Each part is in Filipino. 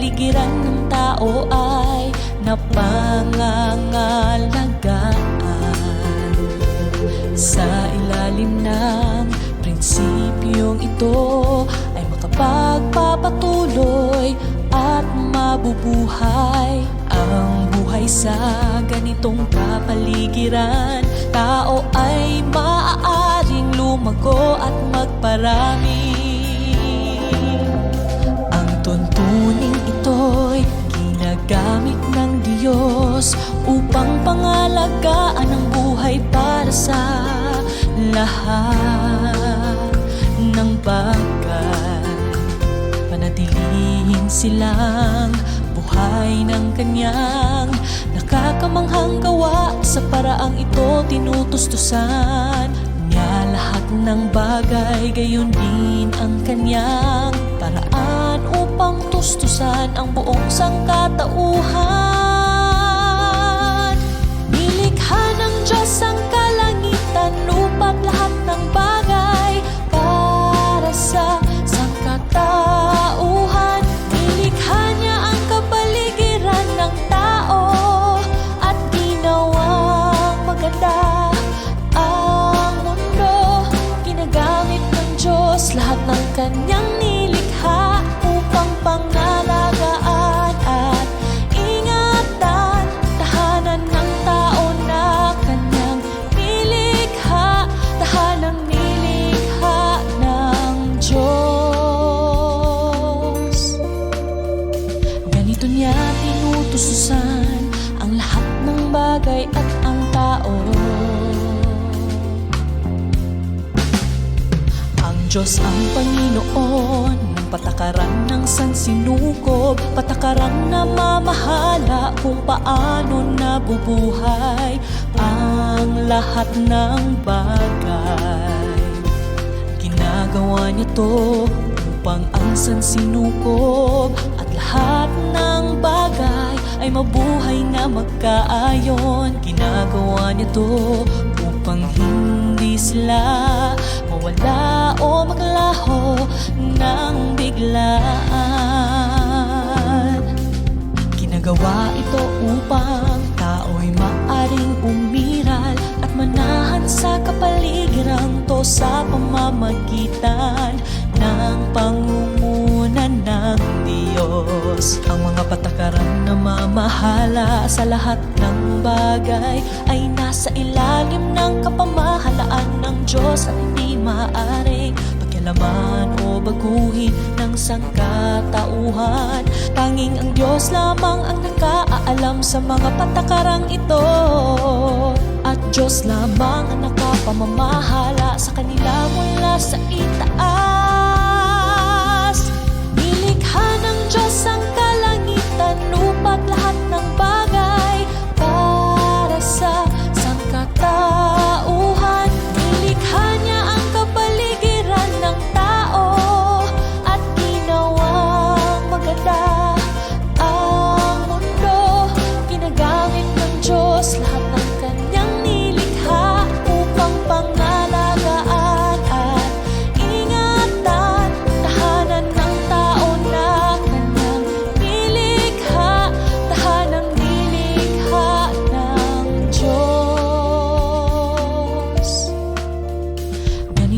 kapaligiran ng tao ay napangangalagaan Sa ilalim ng prinsipyong ito ay makapagpapatuloy at mabubuhay ang buhay sa ganitong kapaligiran. Tao ay maaaring lumago at magparami Diyos Upang pangalagaan ang buhay para sa lahat ng bagay. Panatilihin silang buhay ng kanyang Nakakamanghang gawa. Sa paraang ito tinutustusan Niya lahat ng bagay. Gayon din ang kanyang Paraan upang tustusan ang buong sangkatauhan bagay at ang tao. Ang Diyos ang Panginoon ng patakaran ng sansinukob Patakaran na mamahala kung paano nabubuhay ang lahat ng bagay. Ginagawa niya to upang ang sansinukob at lahat ng bagay ay mabuhay na magkaayon. Ginagawa niya to upang hindi sila mawala o maglaho ng biglaan. Ginagawa ito upang tao'y maaring umiral at manahan sa kapaligirang to sa pamamagitan ng pangunguna ng Diyos. Ang mga patakaran na mamahala sa lahat ng bagay ay nasa ilalim ng kapamahalaan ng Diyos at hindi maaaring pakialaman o baguhin ng sangkatauhan. Tanging ang Diyos lamang ang nakaalam sa mga patakarang ito. At Diyos lamang ang nakapamamahala sa kanila mula sa itaas.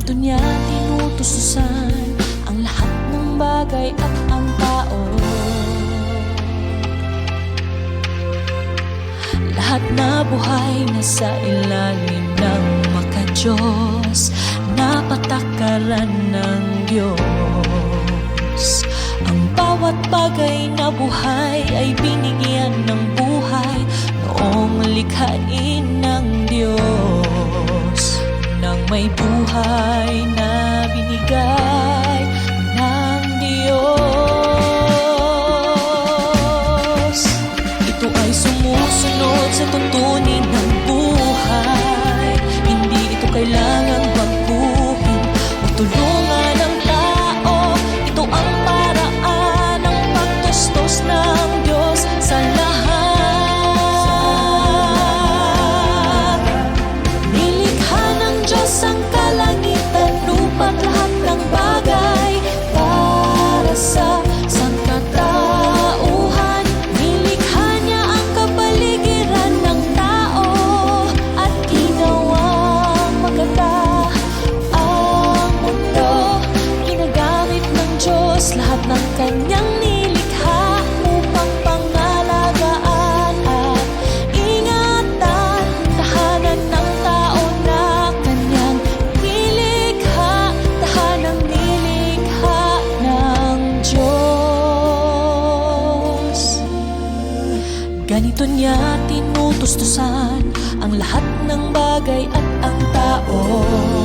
Ganito niya tinutususan ang lahat ng bagay at ang tao. Lahat na buhay na sa ilalim ng makajos na patakaran ng Diyos. Ang bawat bagay na buhay ay binigyan ng buhay noong likhain ng Diyos. Nang may buhay na binigay kanyang nilikha upang pangalagaan ingatan tahanan ng tao na kanyang nilikha tahanang nilikha ng Diyos. Ganito niya tinutustusan ang lahat ng bagay at ang tao.